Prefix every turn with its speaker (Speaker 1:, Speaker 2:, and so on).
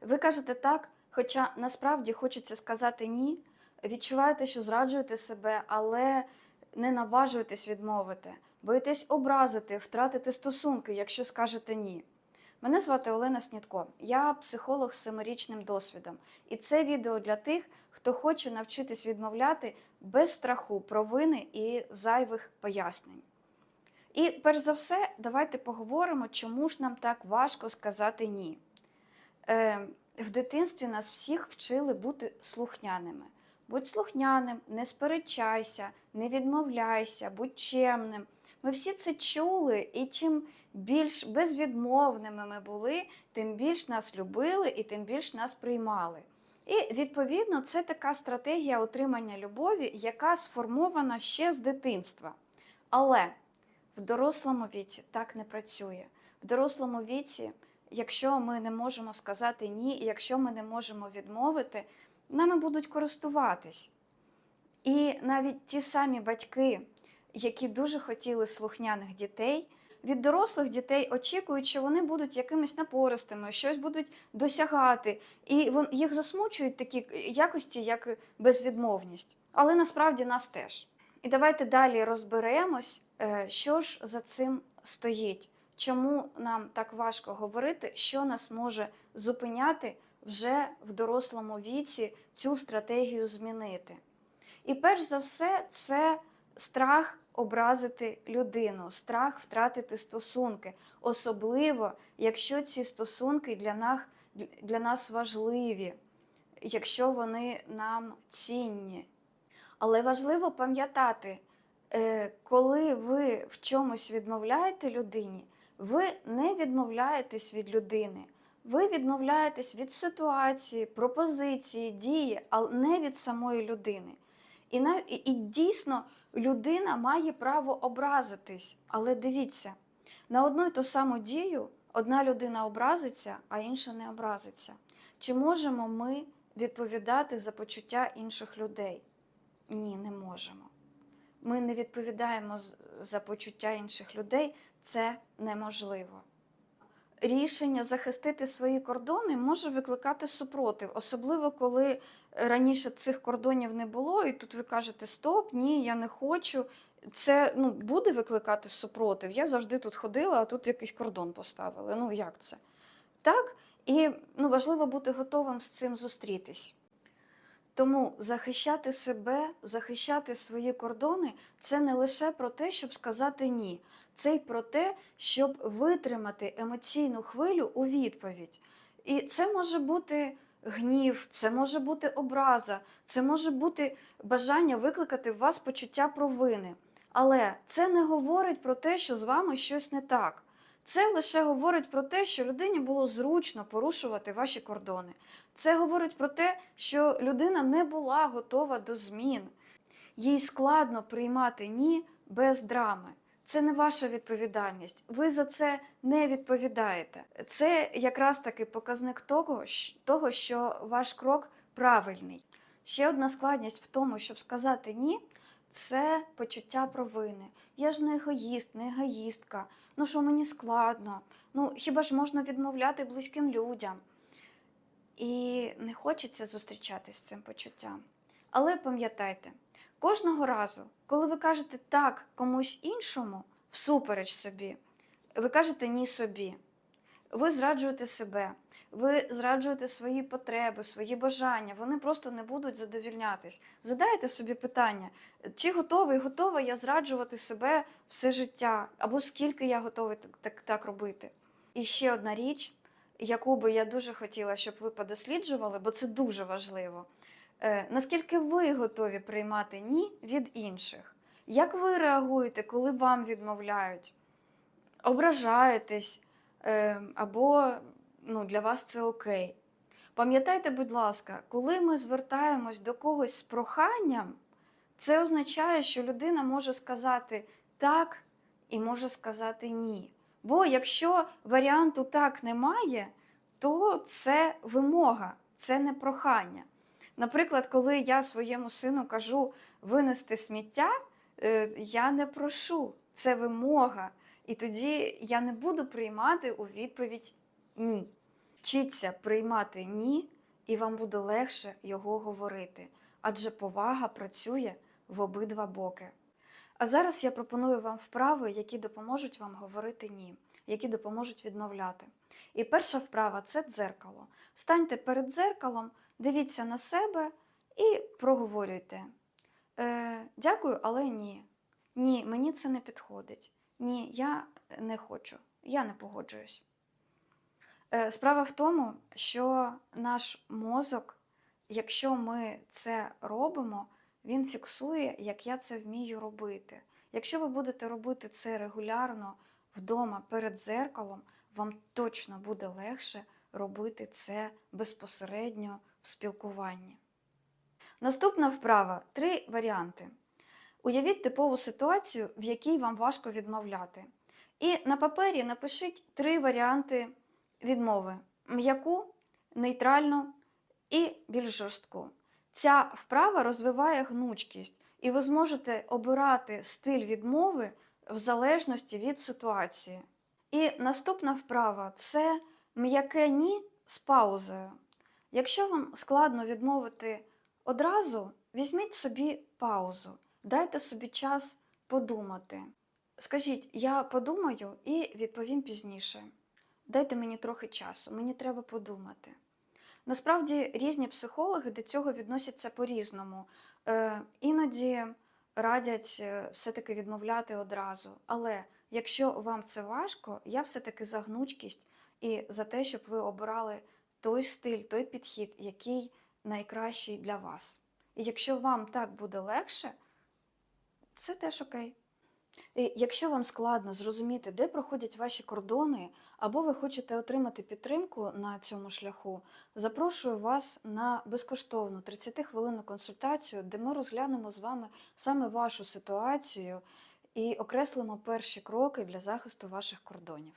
Speaker 1: Ви кажете так, хоча насправді хочеться сказати ні. Відчуваєте, що зраджуєте себе, але не наважуєтесь відмовити. Боїтесь образити, втратити стосунки, якщо скажете ні. Мене звати Олена Снітко. Я психолог з семирічним досвідом. І це відео для тих, хто хоче навчитись відмовляти без страху, провини і зайвих пояснень. І перш за все, давайте поговоримо, чому ж нам так важко сказати ні. Е, в дитинстві нас всіх вчили бути слухняними. Будь слухняним, не сперечайся, не відмовляйся, будь чемним. Ми всі це чули, і чим більш безвідмовними ми були, тим більш нас любили і тим більш нас приймали. І відповідно це така стратегія отримання любові, яка сформована ще з дитинства. Але в дорослому віці так не працює. В дорослому віці, якщо ми не можемо сказати ні, і якщо ми не можемо відмовити, нами будуть користуватись. І навіть ті самі батьки, які дуже хотіли слухняних дітей, від дорослих дітей очікують, що вони будуть якимись напористими, щось будуть досягати, і їх засмучують такі якості, як безвідмовність. Але насправді нас теж. І давайте далі розберемось, е, що ж за цим стоїть, чому нам так важко говорити, що нас може зупиняти вже в дорослому віці цю стратегію змінити. І перш за все, це страх образити людину, страх втратити стосунки, особливо якщо ці стосунки для нас, для нас важливі, якщо вони нам цінні. Але важливо пам'ятати, е, коли ви в чомусь відмовляєте людині, ви не відмовляєтесь від людини. Ви відмовляєтесь від ситуації, пропозиції, дії, але не від самої людини. І, нав... і, дійсно людина має право образитись. Але дивіться, на одну і ту саму дію одна людина образиться, а інша не образиться. Чи можемо ми відповідати за почуття інших людей? Ні, не можемо. Ми не відповідаємо за почуття інших людей, це неможливо. Рішення захистити свої кордони може викликати супротив, особливо коли раніше цих кордонів не було, і тут ви кажете Стоп, ні, я не хочу. Це ну, буде викликати супротив. Я завжди тут ходила, а тут якийсь кордон поставили. Ну як це? Так, і ну, важливо бути готовим з цим зустрітись. Тому захищати себе, захищати свої кордони це не лише про те, щоб сказати ні, це й про те, щоб витримати емоційну хвилю у відповідь. І це може бути гнів, це може бути образа, це може бути бажання викликати в вас почуття провини. Але це не говорить про те, що з вами щось не так. Це лише говорить про те, що людині було зручно порушувати ваші кордони. Це говорить про те, що людина не була готова до змін. Їй складно приймати ні без драми. Це не ваша відповідальність. Ви за це не відповідаєте. Це якраз таки показник того, що ваш крок правильний. Ще одна складність в тому, щоб сказати ні, це почуття провини. Я ж не егоїст, не егоїстка. Ну що мені складно? Ну хіба ж можна відмовляти близьким людям? І не хочеться зустрічатись з цим почуттям. Але пам'ятайте, кожного разу, коли ви кажете так комусь іншому, всупереч собі, ви кажете ні собі. Ви зраджуєте себе, ви зраджуєте свої потреби, свої бажання, вони просто не будуть задовільнятись. Задайте собі питання, чи готовий, готова я зраджувати себе все життя, або скільки я готовий так, так, так робити. І ще одна річ, яку би я дуже хотіла, щоб ви подосліджували, бо це дуже важливо. Е, наскільки ви готові приймати ні від інших? Як ви реагуєте, коли вам відмовляють? Ображаєтесь е, або ну, для вас це окей. Пам'ятайте, будь ласка, коли ми звертаємось до когось з проханням, це означає, що людина може сказати так і може сказати ні. Бо якщо варіанту так немає, то це вимога, це не прохання. Наприклад, коли я своєму сину кажу винести сміття, е, я не прошу, це вимога. І тоді я не буду приймати у відповідь ні. Вчіться приймати ні, і вам буде легше його говорити, адже повага працює в обидва боки. А зараз я пропоную вам вправи, які допоможуть вам говорити ні, які допоможуть відмовляти. І перша вправа це дзеркало. Станьте перед дзеркалом, дивіться на себе і проговорюйте. Е, дякую, але ні. Ні, мені це не підходить. Ні, я не хочу, я не погоджуюсь. Е, Справа в тому, що наш мозок, якщо ми це робимо, він фіксує, як я це вмію робити. Якщо ви будете робити це регулярно вдома перед зеркалом, вам точно буде легше робити це безпосередньо в спілкуванні. Наступна вправа три варіанти. Уявіть типову ситуацію, в якій вам важко відмовляти. І на папері напишіть три варіанти відмови: м'яку, нейтральну і більш жорстку. Ця вправа розвиває гнучкість, і ви зможете обирати стиль відмови в залежності від ситуації. І наступна вправа це м'яке ні з паузою. Якщо вам складно відмовити одразу, візьміть собі паузу, дайте собі час подумати. Скажіть, я подумаю і відповім пізніше. Дайте мені трохи часу, мені треба подумати. Насправді різні психологи до цього відносяться по-різному. Е, іноді радять е, все-таки відмовляти одразу. Але якщо вам це важко, я все-таки за гнучкість і за те, щоб ви обирали той стиль, той підхід, який найкращий для вас. І якщо вам так буде легше, це теж окей. І якщо вам складно зрозуміти, де проходять ваші кордони, або ви хочете отримати підтримку на цьому шляху, запрошую вас на безкоштовну 30-хвилинну консультацію, де ми розглянемо з вами саме вашу ситуацію і окреслимо перші кроки для захисту ваших кордонів.